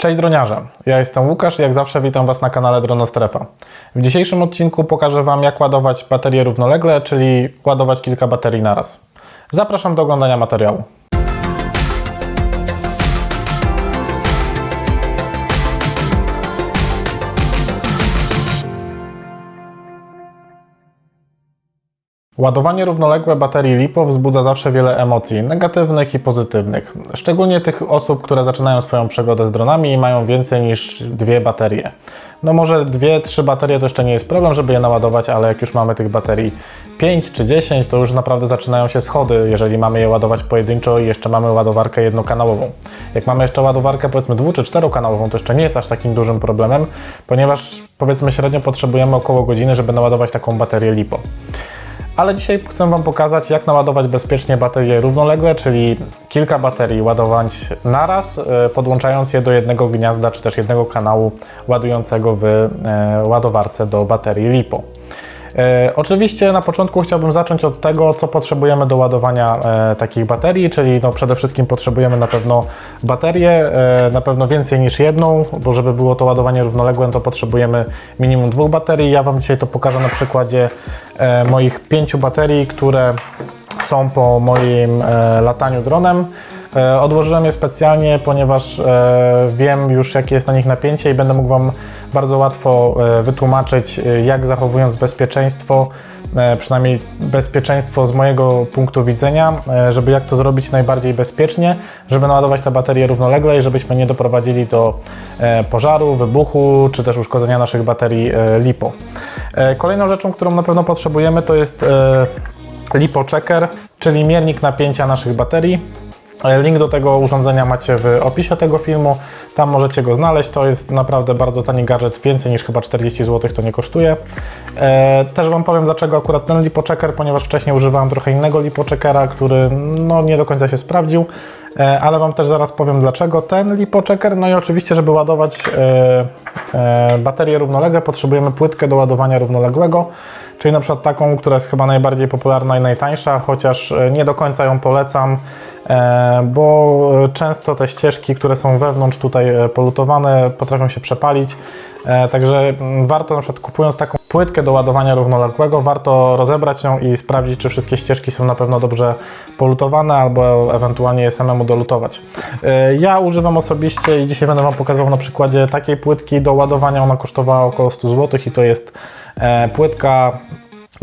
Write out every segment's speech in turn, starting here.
Cześć droniarze, ja jestem Łukasz i jak zawsze witam Was na kanale Dronostrefa. W dzisiejszym odcinku pokażę Wam jak ładować baterie równolegle, czyli ładować kilka baterii naraz. Zapraszam do oglądania materiału. Ładowanie równoległe baterii LiPo wzbudza zawsze wiele emocji, negatywnych i pozytywnych. Szczególnie tych osób, które zaczynają swoją przygodę z dronami i mają więcej niż dwie baterie. No może dwie, trzy baterie to jeszcze nie jest problem, żeby je naładować, ale jak już mamy tych baterii 5 czy 10, to już naprawdę zaczynają się schody, jeżeli mamy je ładować pojedynczo i jeszcze mamy ładowarkę jednokanałową. Jak mamy jeszcze ładowarkę powiedzmy dwu czy czterokanałową, to jeszcze nie jest aż takim dużym problemem, ponieważ powiedzmy średnio potrzebujemy około godziny, żeby naładować taką baterię LiPo. Ale dzisiaj chcę Wam pokazać, jak naładować bezpiecznie baterie równoległe, czyli kilka baterii ładować naraz, e, podłączając je do jednego gniazda czy też jednego kanału ładującego w e, ładowarce do baterii LiPo. E, oczywiście na początku chciałbym zacząć od tego, co potrzebujemy do ładowania e, takich baterii, czyli no przede wszystkim potrzebujemy na pewno baterię, e, na pewno więcej niż jedną, bo żeby było to ładowanie równoległe, to potrzebujemy minimum dwóch baterii. Ja Wam dzisiaj to pokażę na przykładzie moich pięciu baterii, które są po moim lataniu dronem. Odłożyłem je specjalnie, ponieważ wiem już jakie jest na nich napięcie i będę mógł Wam bardzo łatwo e, wytłumaczyć, e, jak zachowując bezpieczeństwo, e, przynajmniej bezpieczeństwo z mojego punktu widzenia, żeby jak to zrobić najbardziej bezpiecznie, żeby naładować te baterie równolegle i żebyśmy nie doprowadzili do pożaru, wybuchu czy też uszkodzenia naszych baterii LiPo. Kolejną rzeczą, którą na pewno potrzebujemy, to jest LiPo Checker, czyli miernik napięcia naszych baterii. Link do tego urządzenia macie w opisie tego filmu. Tam możecie go znaleźć. To jest naprawdę bardzo tani gadżet, więcej niż chyba 40 zł to nie kosztuje. E, też Wam powiem dlaczego akurat ten lipochecker, ponieważ wcześniej używałem trochę innego lipocheckera, który no, nie do końca się sprawdził. E, ale Wam też zaraz powiem dlaczego ten lipochecker. No i oczywiście, żeby ładować e, e, baterie równoległe, potrzebujemy płytkę do ładowania równoległego. Czyli na przykład taką, która jest chyba najbardziej popularna i najtańsza, chociaż e, nie do końca ją polecam, e, bo często te ścieżki, które są wewnątrz tutaj e, polutowane, potrafią się przepalić. Także mm, warto na przykład kupując taką płytkę do ładowania równoległego, warto rozebrać ją i sprawdzić, czy wszystkie ścieżki są na pewno dobrze polutowane, albo ewentualnie je samemu dolutować. Ja używam osobiście i dzisiaj będę Wam pokazywał na przykładzie takiej płytki do ładowania. Ona kosztowała około 100 zł i to jest płytka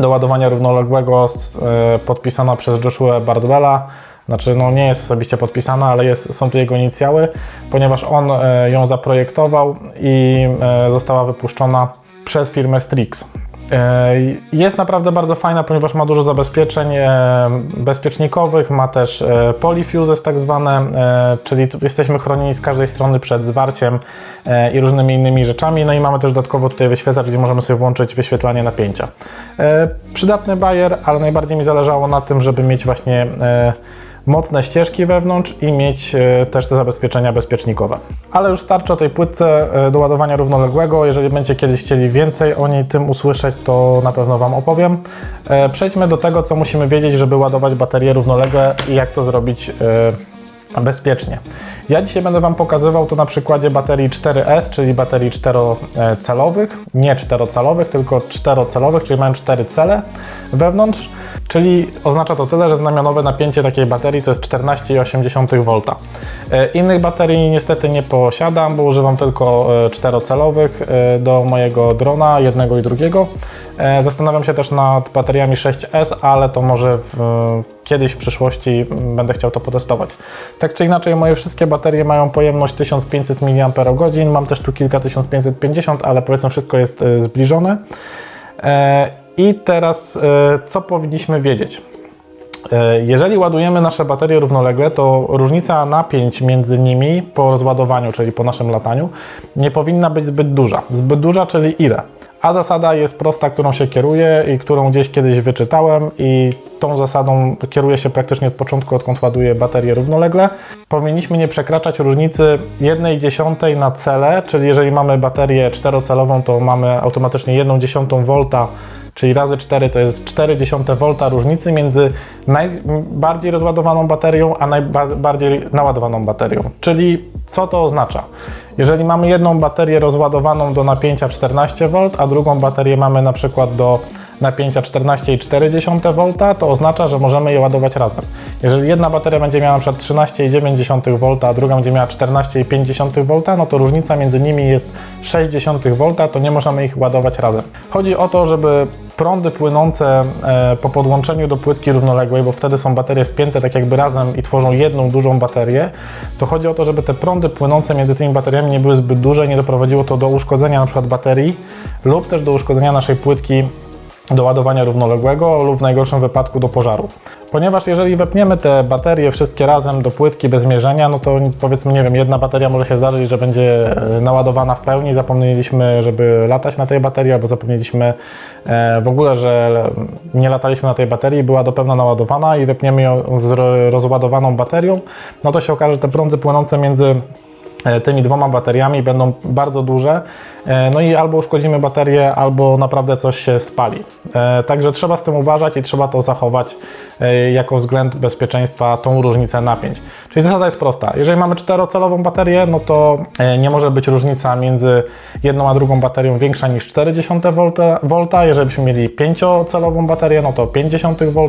do ładowania równoległego e, podpisana przez Joshua Bardwella. Znaczy, no nie jest osobiście podpisana, ale jest, są tu jego inicjały, ponieważ on e, ją zaprojektował i e, została wypuszczona przez firmę Strix. E, Jest naprawdę bardzo fajna, ponieważ ma dużo zabezpieczeń e, bezpiecznikowych, ma też e, polyfuses tak zwane, czyli jesteśmy chronieni z każdej strony przed zwarciem i różnymi innymi rzeczami. No i mamy też dodatkowo tutaj wyświetlacz, gdzie możemy sobie włączyć wyświetlanie napięcia. Przydatny bajer, ale najbardziej mi zależało na tym, żeby mieć właśnie mocne ścieżki wewnątrz i mieć e, też te zabezpieczenia bezpiecznikowe. Ale już starczy o tej płytce e, do ładowania równoległego. Jeżeli będziecie kiedyś chcieli więcej o niej tym usłyszeć, to na pewno Wam opowiem. E, Przejdźmy do tego, co musimy wiedzieć, żeby ładować baterie równoległe i jak to zrobić bezpiecznie. Ja dzisiaj będę Wam pokazywał to na przykładzie baterii 4S, czyli baterii czterocelowych, nie czterocalowych, tylko czterocelowych, czyli mają cztery cele wewnątrz, czyli oznacza to tyle, że znamionowe napięcie takiej baterii to jest 14,8 V. E, Innych baterii niestety nie posiadam, bo używam tylko e, czterocelowych e, do mojego drona, jednego i drugiego. E, Zastanawiam się też nad bateriami 6S, ale to może w, kiedyś w przyszłości będę chciał to potestować. Tak czy inaczej, moje wszystkie baterie mają pojemność 1500 mAh. Mam też tu kilka 1550, ale powiedzmy wszystko jest e, zbliżone. E, I teraz co powinniśmy wiedzieć? Jeżeli ładujemy nasze baterie równolegle, to różnica napięć między nimi po rozładowaniu, czyli po naszym lataniu, nie powinna być zbyt duża. Zbyt duża, czyli ile? A zasada jest prosta, którą się kieruję i którą gdzieś kiedyś wyczytałem i tą zasadą kieruję się praktycznie od początku, odkąd ładuję baterie równolegle. Powinniśmy nie przekraczać różnicy 1 dziesiątej na cele, czyli jeżeli mamy baterię czterocelową, to mamy automatycznie 1 dziesiątą volta czyli razy 4 to jest 0,4 V różnicy między najbardziej rozładowaną baterią, a najbardziej naładowaną baterią. Czyli co to oznacza? Jeżeli mamy jedną baterię rozładowaną do napięcia 14V, a drugą baterię mamy na przykład do napięcia 14,4 V, to oznacza, że możemy je ładować razem. Jeżeli jedna bateria będzie miała przykład 13,9 V, a druga będzie miała 14,5 V, no to różnica między nimi jest 0,6 V, to nie możemy ich ładować razem. Chodzi o to, żeby prądy płynące e, po podłączeniu do płytki równoległej, bo wtedy są baterie spięte tak jakby razem i tworzą jedną dużą baterię, to chodzi o to, żeby te prądy płynące między tymi bateriami nie były zbyt duże nie doprowadziło to do uszkodzenia przykład baterii lub też do uszkodzenia naszej płytki do ładowania równoległego lub w najgorszym wypadku do pożaru. Ponieważ jeżeli wepniemy te baterie wszystkie razem do płytki bez mierzenia, no to powiedzmy, nie wiem, jedna bateria może się zdarzyć, że będzie e, naładowana w pełni, zapomnieliśmy, żeby latać na tej baterii, albo zapomnieliśmy e, w ogóle, że nie lataliśmy na tej baterii, była do pełna naładowana i wepniemy ją z ro- rozładowaną baterią, no to się okaże, że te prądy płynące między tymi dwoma bateriami będą bardzo duże. E, No i albo uszkodzimy baterię, albo naprawdę coś się spali. E, Także trzeba z tym uważać i trzeba to zachować e, jako względ bezpieczeństwa, tą różnicę napięć. Czyli zasada jest prosta. Jeżeli mamy czterocelową baterię, no to e, nie może być różnica między jedną a drugą baterią większa niż 0,4 V. Jeżeli byśmy mieli pięciocelową baterię, no to 50 V.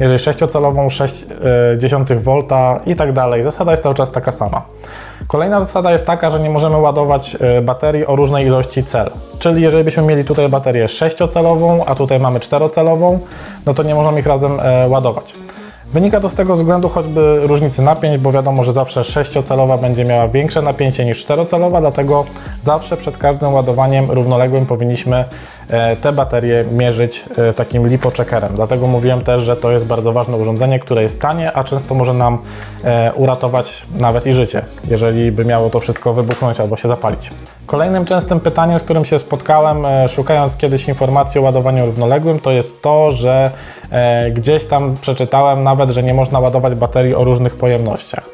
Jeżeli sześciocelową 0,6 V i tak dalej. Zasada jest cały czas taka sama. Kolejna zasada jest taka, że nie możemy ładować e, baterii o różnej ilości cel. Czyli jeżeli byśmy mieli tutaj baterię 6-celową, a tutaj mamy 4-celową, no to nie możemy ich razem e, ładować. Wynika to z tego względu choćby różnicy napięć, bo wiadomo, że zawsze 6-celowa będzie miała większe napięcie niż 4-celowa, dlatego zawsze przed każdym ładowaniem równoległym powinniśmy te baterie mierzyć e, takim lipocheckerem. Dlatego mówiłem też, że to jest bardzo ważne urządzenie, które jest tanie, a często może nam e, uratować nawet i życie, jeżeli by miało to wszystko wybuchnąć albo się zapalić. Kolejnym częstym pytaniem, z którym się spotkałem, e, szukając kiedyś informacji o ładowaniu równoległym, to jest to, że e, gdzieś tam przeczytałem nawet, że nie można ładować baterii o różnych pojemnościach.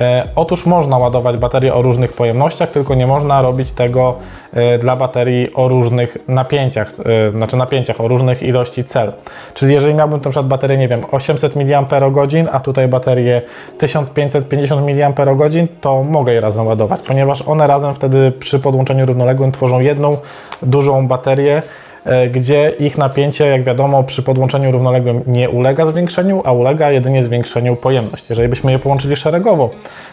E, Otóż można ładować baterie o różnych pojemnościach, tylko nie można robić tego e, dla baterii o różnych napięciach, e, znaczy napięciach, o różnych ilości cel. Czyli jeżeli miałbym na przykład baterię, nie wiem, 800 mAh, a tutaj baterię 1550 mAh, to mogę je razem ładować, ponieważ one razem wtedy przy podłączeniu równoległym tworzą jedną dużą baterię, gdzie ich napięcie, jak wiadomo, przy podłączeniu równoległym nie ulega zwiększeniu, a ulega jedynie zwiększeniu pojemność. Jeżeli byśmy je połączyli szeregowo,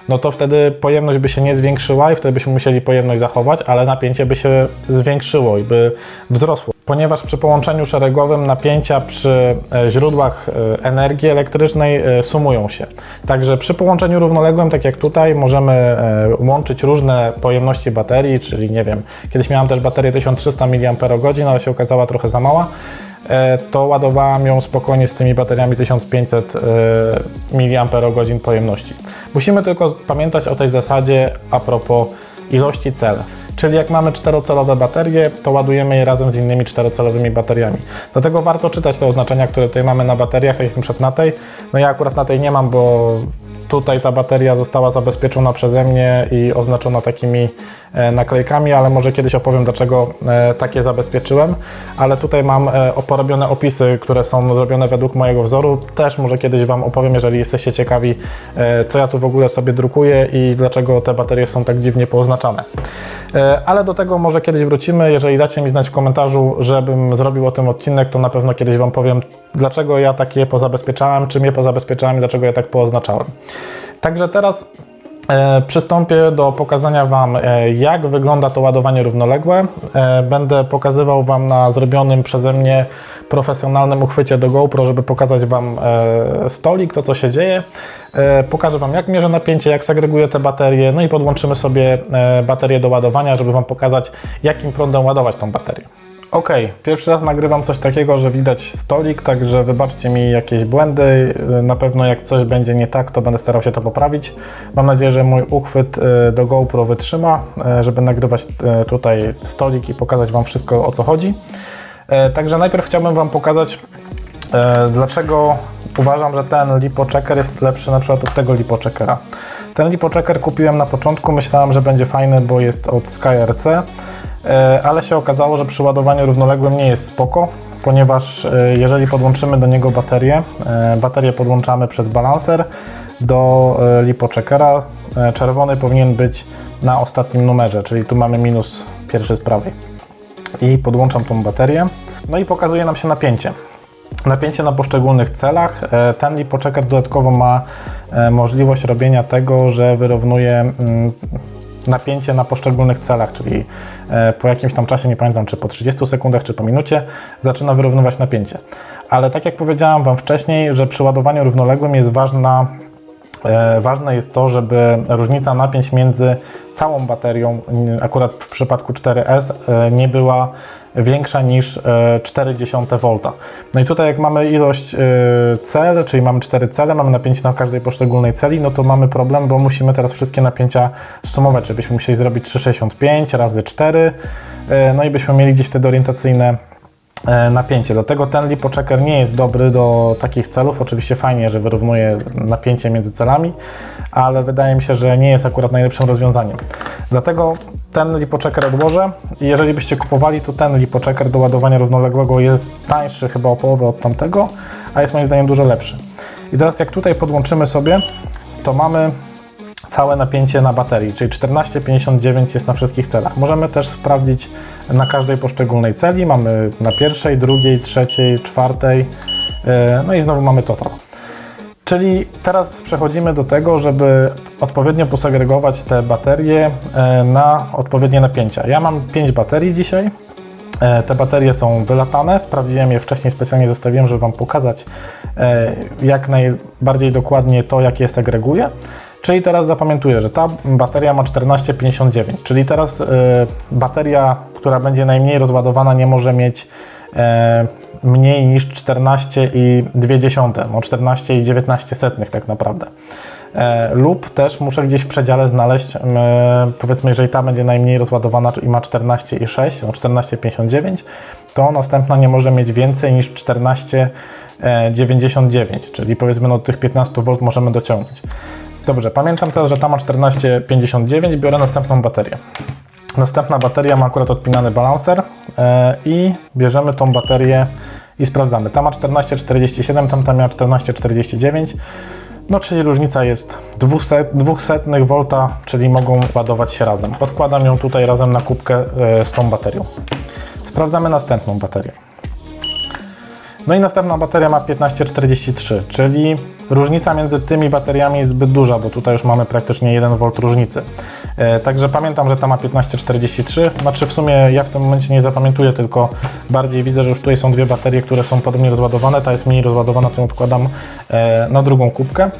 no to wtedy pojemność by się nie zwiększyła i wtedy byśmy musieli pojemność zachować, ale napięcie by się zwiększyło i by wzrosło. Ponieważ przy połączeniu szeregowym napięcia przy e, źródłach e, energii elektrycznej e, sumują się. Także przy połączeniu równoległym, tak jak tutaj, możemy łączyć różne pojemności baterii, czyli nie wiem, kiedyś miałam też baterię 1300 mAh, ale się okazała trochę za mała to ładowałam ją spokojnie z tymi bateriami 1500 mAh pojemności. Musimy tylko pamiętać o tej zasadzie a propos ilości cel. Czyli jak mamy czterocelowe baterie, to ładujemy je razem z innymi czterocelowymi bateriami. Dlatego warto czytać te oznaczenia, które tutaj mamy na bateriach, jak przykład na tej. No ja akurat na tej nie mam, bo tutaj ta bateria została zabezpieczona przeze mnie i oznaczona takimi e, naklejkami, ale może kiedyś opowiem, dlaczego e, takie zabezpieczyłem. Ale tutaj mam e, porobione opisy, które są zrobione według mojego wzoru. Też może kiedyś Wam opowiem, jeżeli jesteście ciekawi, co ja tu w ogóle sobie drukuję i dlaczego te baterie są tak dziwnie pooznaczane. E, Ale do tego może kiedyś wrócimy. Jeżeli dacie mi znać w komentarzu, żebym zrobił o tym odcinek, to na pewno kiedyś Wam powiem, dlaczego ja takie pozabezpieczałem, czym je pozabezpieczałem i dlaczego je tak pooznaczałem. Także teraz e, przystąpię do pokazania Wam, e, jak wygląda to ładowanie równoległe. Będę pokazywał Wam na zrobionym przeze mnie profesjonalnym uchwycie do GoPro, żeby pokazać Wam e, stolik, to co się dzieje. E, Pokażę Wam, jak mierzę napięcie, jak segreguję te baterie, no i podłączymy sobie e, baterię do ładowania, żeby Wam pokazać, jakim prądem ładować tą baterię. Ok, pierwszy raz nagrywam coś takiego, że widać stolik, także wybaczcie mi jakieś błędy. Na pewno jak coś będzie nie tak, to będę starał się to poprawić. Mam nadzieję, że mój uchwyt do GoPro wytrzyma, żeby nagrywać tutaj stolik i pokazać Wam wszystko o co chodzi. E, Także najpierw chciałbym Wam pokazać, e, dlaczego uważam, że ten lipochecker jest lepszy na przykład od tego lipocheckera. Ten lipochecker kupiłem na początku, myślałem, że będzie fajny, bo jest od SkyRC, e, ale się okazało, że przy ładowaniu równoległym nie jest spoko. ponieważ jeżeli podłączymy do niego baterię, baterię podłączamy przez balancer do lipocheckera. Czerwony powinien być na ostatnim numerze, czyli tu mamy minus pierwszy z prawej. I podłączam tą baterię. No i pokazuje nam się napięcie. Napięcie na poszczególnych celach. E, Ten lipochecker dodatkowo ma e, możliwość robienia tego, że wyrównuje mm, napięcie na poszczególnych celach, czyli e, po jakimś tam czasie, nie pamiętam czy po 30 sekundach, czy po minucie, zaczyna wyrównywać napięcie. Ale tak jak powiedziałam Wam wcześniej, że przy ładowaniu równoległym jest ważna Ważne jest to, żeby różnica napięć między całą baterią, n- akurat w przypadku 4S, e, nie była większa niż e, 0,4 V. No i tutaj jak mamy ilość e, cel, czyli mamy 4 cele, mamy napięcie na każdej poszczególnej celi, no to mamy problem, bo musimy teraz wszystkie napięcia sumować, czyli byśmy musieli zrobić 3,65 razy 4, e, no i byśmy mieli gdzieś wtedy orientacyjne e, napięcie. Dlatego ten lipochecker nie jest dobry do takich celów. Oczywiście fajnie, że wyrównuje napięcie między celami, ale wydaje mi się, że nie jest akurat najlepszym rozwiązaniem. Dlatego ten lipochecker odłożę jeżeli byście kupowali, to ten lipochecker do ładowania równoległego jest tańszy chyba o połowę od tamtego, a jest moim zdaniem dużo lepszy. I teraz jak tutaj podłączymy sobie, to mamy całe napięcie na baterii, czyli 14,59 jest na wszystkich celach. Możemy też sprawdzić na każdej poszczególnej celi. Mamy na pierwszej, drugiej, trzeciej, czwartej, yy, no i znowu mamy total. Czyli teraz przechodzimy do tego, żeby odpowiednio posegregować te baterie e, na odpowiednie napięcia. Ja mam 5 baterii dzisiaj. E, Te baterie są wylatane, sprawdziłem je wcześniej, specjalnie zostawiłem, żeby Wam pokazać e, jak najbardziej dokładnie to, jak je segreguję. Czyli teraz zapamiętuję, że ta bateria ma 14,59, czyli teraz e, bateria, która będzie najmniej rozładowana, nie może mieć e, mniej niż 14,2, o 14,19 setnych tak naprawdę. E, lub też muszę gdzieś w przedziale znaleźć, powiedzmy, jeżeli ta będzie najmniej rozładowana i ma 14,6, o 14,59, to następna nie może mieć więcej niż 14,99, czyli powiedzmy no tych 15 V możemy dociągnąć. Dobrze, pamiętam teraz, że ta ma 14,59, biorę następną baterię. Następna bateria ma akurat odpinany balancer e, i bierzemy tą baterię i sprawdzamy. Ta ma 14,47, tamta miała 14,49. No, czyli różnica jest 200, 200 V, czyli mogą ładować się razem. Odkładam ją tutaj razem na kubkę e, z tą baterią. Sprawdzamy następną baterię. No i następna bateria ma 1543, czyli różnica między tymi bateriami jest zbyt duża, bo tutaj już mamy praktycznie 1 V różnicy. E, także pamiętam, że ta ma 1543, znaczy w sumie ja w tym momencie nie zapamiętuję, tylko bardziej widzę, że już tutaj są dwie baterie, które są podobnie rozładowane, ta jest mniej rozładowana, to ją odkładam e, na drugą kubkę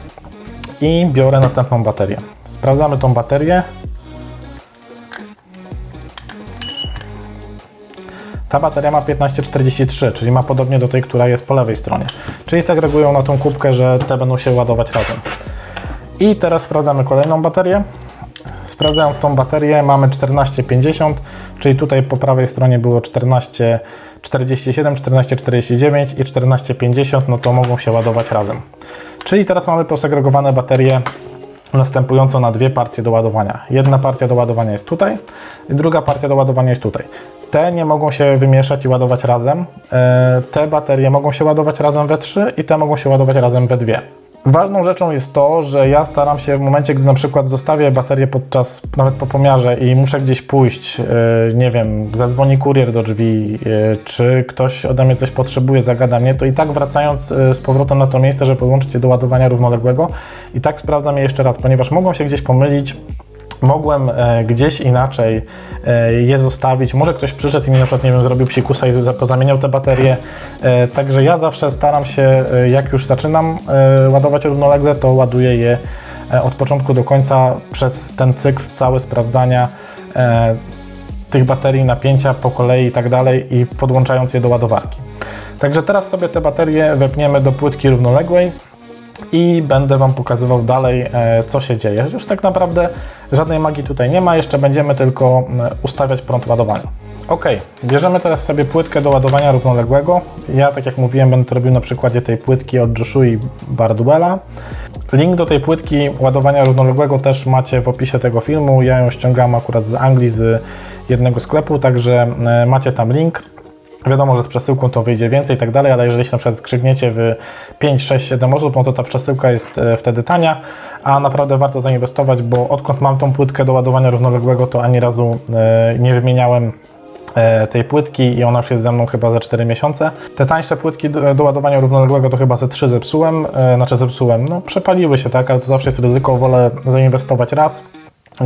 i biorę następną baterię. Sprawdzamy tą baterię. Ta bateria ma 1543, czyli ma podobnie do tej, która jest po lewej stronie. Czyli segregują na tą kubkę, że te będą się ładować razem. I teraz sprawdzamy kolejną baterię. Sprawdzając tą baterię mamy 14,50, czyli tutaj po prawej stronie było 14,47, 14,49 i 14,50, no to mogą się ładować razem. Czyli teraz mamy posegregowane baterie następująco na dwie partie do ładowania. Jedna partia do ładowania jest tutaj druga partia do ładowania jest tutaj. Te nie mogą się wymieszać i ładować razem. E, Te baterie mogą się ładować razem we trzy i te mogą się ładować razem we dwie. Ważną rzeczą jest to, że ja staram się w momencie, gdy na przykład zostawię baterię podczas, nawet po pomiarze i muszę gdzieś pójść, e, nie wiem, zadzwoni kurier do drzwi, e, czy ktoś ode mnie coś potrzebuje, zagada mnie, to i tak wracając z powrotem na to miejsce, żeby podłączyć je do ładowania równoległego, i tak sprawdzam je jeszcze raz, ponieważ mogą się gdzieś pomylić, mogłem e, gdzieś inaczej e, je zostawić. Może ktoś przyszedł i mi na przykład, nie wiem, zrobił psikusa i za- pozamieniał te baterie. E, także ja zawsze staram się, jak już zaczynam ładować równolegle, to ładuję je od początku do końca przez ten cykl cały sprawdzania tych baterii, napięcia po kolei i tak dalej i podłączając je do ładowarki. Także teraz sobie te baterie wepniemy do płytki równoległej i będę Wam pokazywał dalej, e, co się dzieje. Już tak naprawdę żadnej magii tutaj nie ma, jeszcze będziemy tylko e, ustawiać prąd ładowania. Ok, bierzemy teraz sobie płytkę do ładowania równoległego. Ja, tak jak mówiłem, będę to robił na przykładzie tej płytki od Joshua Bardwella. Link do tej płytki ładowania równoległego też macie w opisie tego filmu. Ja ją ściągam akurat z Anglii, z jednego sklepu, także e, macie tam link. Wiadomo, że z przesyłką to wyjdzie więcej i tak dalej, ale jeżeli się na przykład skrzykniecie w 5, 6, 7 osób, no to ta przesyłka jest e, wtedy tania, a naprawdę warto zainwestować, bo odkąd mam tą płytkę do ładowania równoległego, to ani razu e, nie wymieniałem e, tej płytki i ona już jest ze mną chyba za 4 miesiące. Te tańsze płytki do, do ładowania równoległego to chyba ze 3 zepsułem, znaczy zepsułem, no przepaliły się, tak, ale to zawsze jest ryzyko, wolę zainwestować raz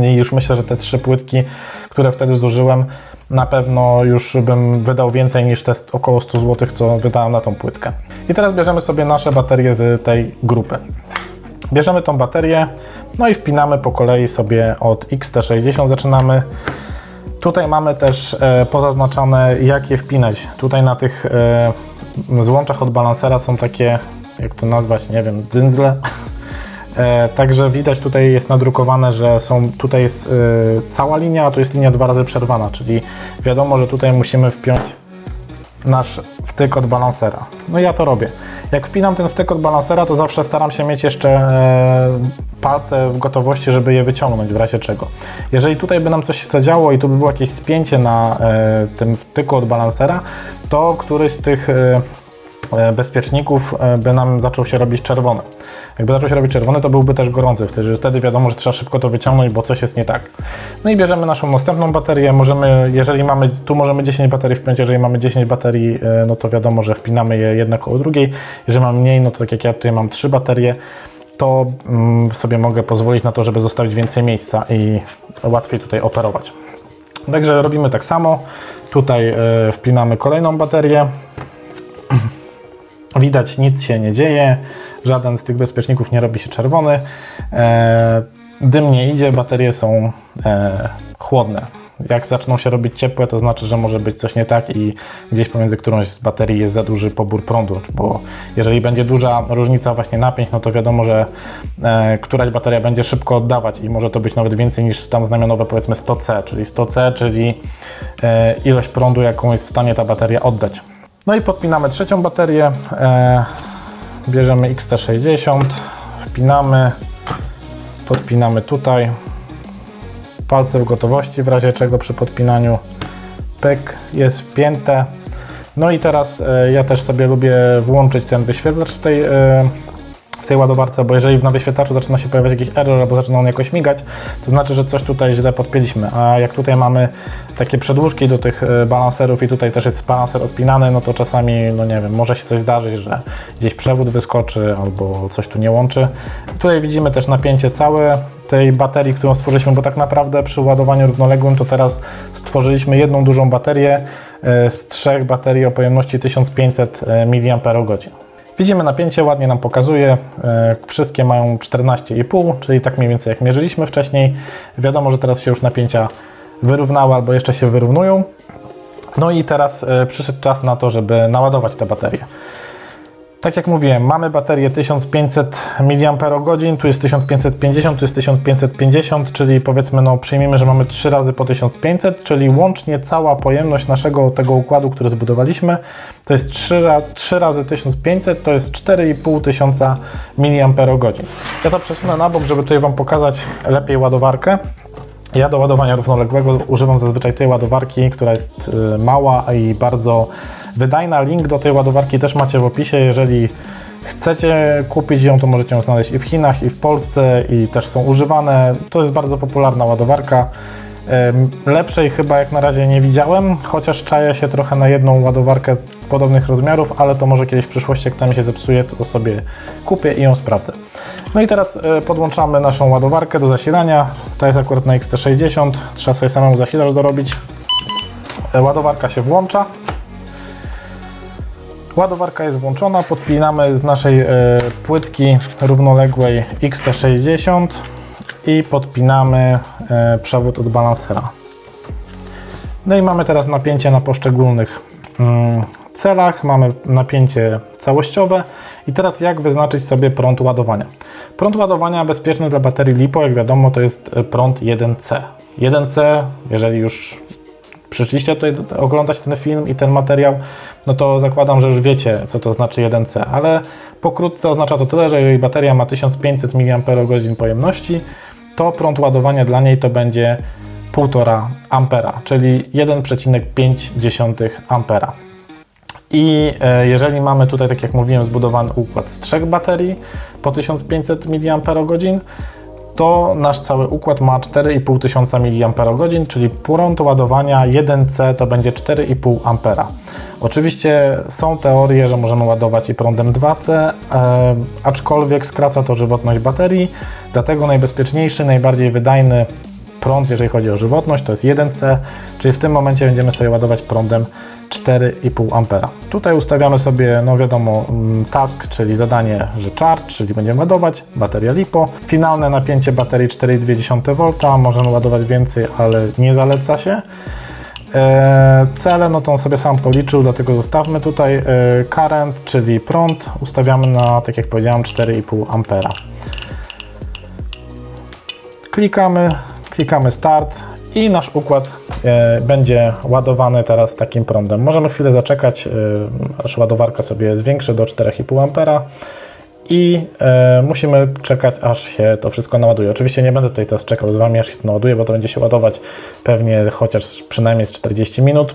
i już myślę, że te trzy płytki, które wtedy zużyłem, na pewno już bym wydał więcej niż te około 100 zł, co wydałem na tą płytkę. I teraz bierzemy sobie nasze baterie z tej grupy. Bierzemy tą baterię, no i wpinamy po kolei sobie od XT60 zaczynamy. Tutaj mamy też e, pozaznaczane jak je wpinać. Tutaj na tych e, złączach od balansera są takie, jak to nazwać, nie wiem, dzyndzle. E, także widać tutaj jest nadrukowane, że są, tutaj jest e, cała linia, a tu jest linia dwa razy przerwana, czyli wiadomo, że tutaj musimy wpiąć nasz wtyk od balansera. No ja to robię. Jak wpinam ten wtyk od balansera, to zawsze staram się mieć jeszcze e, palce w gotowości, żeby je wyciągnąć w razie czego. Jeżeli tutaj by nam coś zadziało i tu by było jakieś spięcie na tym wtyku od balansera, to któryś z tych bezpieczników e, by nam zaczął się robić czerwony. Jakby zaczął się robić czerwony, to byłby też gorący. Wtedy, wtedy wiadomo, że trzeba szybko to wyciągnąć, bo coś jest nie tak. No i bierzemy naszą następną baterię. Możemy, jeżeli mamy, tu możemy 10 baterii wpiąć, jeżeli mamy 10 baterii, e, no to wiadomo, że wpinamy je jedna koło drugiej. Jeżeli mamy mniej, no to tak jak ja tutaj mam 3 baterie, to mm, sobie mogę pozwolić na to, żeby zostawić więcej miejsca i łatwiej tutaj operować. Także robimy tak samo. Tutaj e, wpinamy kolejną baterię. Widać, nic się nie dzieje, żaden z tych bezpieczników nie robi się czerwony. E, dym nie idzie, baterie są e, chłodne. Jak zaczną się robić ciepłe, to znaczy, że może być coś nie tak i gdzieś pomiędzy którąś z baterii jest za duży pobór prądu, bo jeżeli będzie duża różnica właśnie napięć, no to wiadomo, że e, któraś bateria będzie szybko oddawać i może to być nawet więcej niż tam znamionowe powiedzmy 100C, czyli 100C, czyli e, ilość prądu, jaką jest w stanie ta bateria oddać. No i podpinamy trzecią baterię. E, bierzemy XT60, wpinamy, podpinamy tutaj. Palce w gotowości, w razie czego przy podpinaniu pyk jest wpięte. No i teraz e, ja też sobie lubię włączyć ten wyświetlacz w tej, e, tej ładowarce, bo jeżeli na wyświetlaczu zaczyna się pojawiać jakiś error albo zaczyna on jakoś migać, to znaczy, że coś tutaj źle podpięliśmy. A jak tutaj mamy takie przedłużki do tych e, balanserów i tutaj też jest balanser odpinany, no to czasami, no nie wiem, może się coś zdarzyć, że gdzieś przewód wyskoczy albo coś tu nie łączy. Tutaj widzimy też napięcie całe tej baterii, którą stworzyliśmy, bo tak naprawdę przy ładowaniu równoległym to teraz stworzyliśmy jedną dużą baterię e, z trzech baterii o pojemności 1500 mAh. Widzimy napięcie, ładnie nam pokazuje. E, Wszystkie mają 14,5, czyli tak mniej więcej jak mierzyliśmy wcześniej. Wiadomo, że teraz się już napięcia wyrównały albo jeszcze się wyrównują. No i teraz e, przyszedł czas na to, żeby naładować te baterie. Tak jak mówiłem, mamy baterię 1500 mAh, tu jest 1550, tu jest 1550, czyli powiedzmy, no przyjmijmy, że mamy 3 razy po 1500, czyli łącznie cała pojemność naszego tego układu, który zbudowaliśmy, to jest 3, ra- 3 razy 1500, to jest 4500 mAh. Ja to przesunę na bok, żeby tutaj Wam pokazać lepiej ładowarkę. Ja do ładowania równoległego używam zazwyczaj tej ładowarki, która jest y, mała i bardzo wydajna. Link do tej ładowarki też macie w opisie. Jeżeli chcecie kupić ją, to możecie ją znaleźć i w Chinach, i w Polsce, i też są używane. To jest bardzo popularna ładowarka. Lepszej chyba jak na razie nie widziałem, chociaż czaję się trochę na jedną ładowarkę podobnych rozmiarów, ale to może kiedyś w przyszłości, jak ta mi się zepsuje, to sobie kupię i ją sprawdzę. No i teraz e, podłączamy naszą ładowarkę do zasilania. To jest akurat na XT60, trzeba sobie samemu zasilacz dorobić. E, Ładowarka się włącza. Ładowarka jest włączona, podpinamy z naszej e, płytki równoległej XT60 i podpinamy e, przewód od balansera. No i mamy teraz napięcie na poszczególnych mm, celach, mamy napięcie całościowe i teraz jak wyznaczyć sobie prąd ładowania. Prąd ładowania bezpieczny dla baterii LiPo, jak wiadomo, to jest prąd 1C. 1C, jeżeli już przyszliście tutaj oglądać ten film i ten materiał, no to zakładam, że już wiecie, co to znaczy 1C, ale pokrótce oznacza to tyle, że jeżeli bateria ma 1500 mAh pojemności, to prąd ładowania dla niej to będzie 1,5 ampera, czyli 1,5 ampera. I e, jeżeli mamy tutaj, tak jak mówiłem, zbudowany układ z trzech baterii po 1500 mAh, to nasz cały układ ma 4500 mAh, czyli prąd ładowania 1C to będzie 4,5 A. Oczywiście są teorie, że możemy ładować i prądem 2C, e, aczkolwiek skraca to żywotność baterii, dlatego najbezpieczniejszy, najbardziej wydajny prąd, jeżeli chodzi o żywotność, to jest 1C, czyli w tym momencie będziemy sobie ładować prądem 4,5 A. Tutaj ustawiamy sobie, no wiadomo, mm, task, czyli zadanie, że charge, czyli będziemy ładować, bateria LiPo. Finalne napięcie baterii 4,2 V, możemy ładować więcej, ale nie zaleca się. E, Cele, no to on sobie sam policzył, dlatego zostawmy tutaj e, current, czyli prąd, ustawiamy na, tak jak powiedziałem, 4,5 ampera. Klikamy, klikamy start i nasz układ e, będzie ładowany teraz takim prądem. Możemy chwilę zaczekać, e, aż ładowarka sobie zwiększy do 4,5 ampera i e, musimy czekać, aż się to wszystko naładuje. Oczywiście nie będę tutaj teraz czekał z Wami, aż się to naładuje, bo to będzie się ładować pewnie chociaż przynajmniej z 40 minut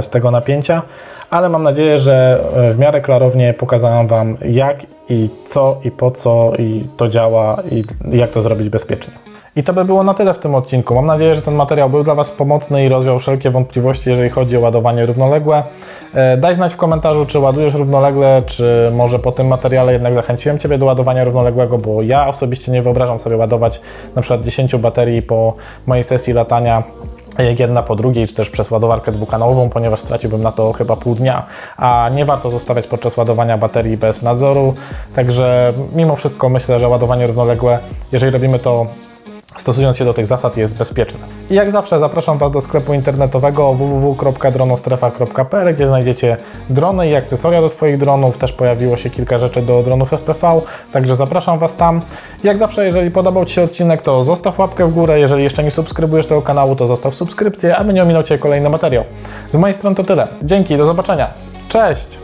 z tego napięcia, ale mam nadzieję, że w miarę klarownie pokazałem Wam jak i co i po co i to działa i jak to zrobić bezpiecznie. I to by było na tyle w tym odcinku. Mam nadzieję, że ten materiał był dla Was pomocny i rozwiał wszelkie wątpliwości, jeżeli chodzi o ładowanie równoległe. E, Daj znać w komentarzu, czy ładujesz równolegle, czy może po tym materiale jednak zachęciłem Ciebie do ładowania równoległego, bo ja osobiście nie wyobrażam sobie ładować na przykład 10 baterii po mojej sesji latania jak jedna po drugiej, czy też przez ładowarkę dwukanałową, ponieważ straciłbym na to chyba pół dnia, a nie warto zostawiać podczas ładowania baterii bez nadzoru. Także mimo wszystko myślę, że ładowanie równoległe, jeżeli robimy to stosując się do tych zasad, jest bezpieczne. I jak zawsze zapraszam Was do sklepu internetowego www.dronostrefa.pl, gdzie znajdziecie drony i akcesoria do swoich dronów. Też pojawiło się kilka rzeczy do dronów FPV, także zapraszam Was tam. Jak zawsze, jeżeli podobał Ci się odcinek, to zostaw łapkę w górę. Jeżeli jeszcze nie subskrybujesz tego kanału, to zostaw subskrypcję, aby nie ominął Cię kolejny materiał. Z mojej strony to tyle. Dzięki, do zobaczenia. Cześć!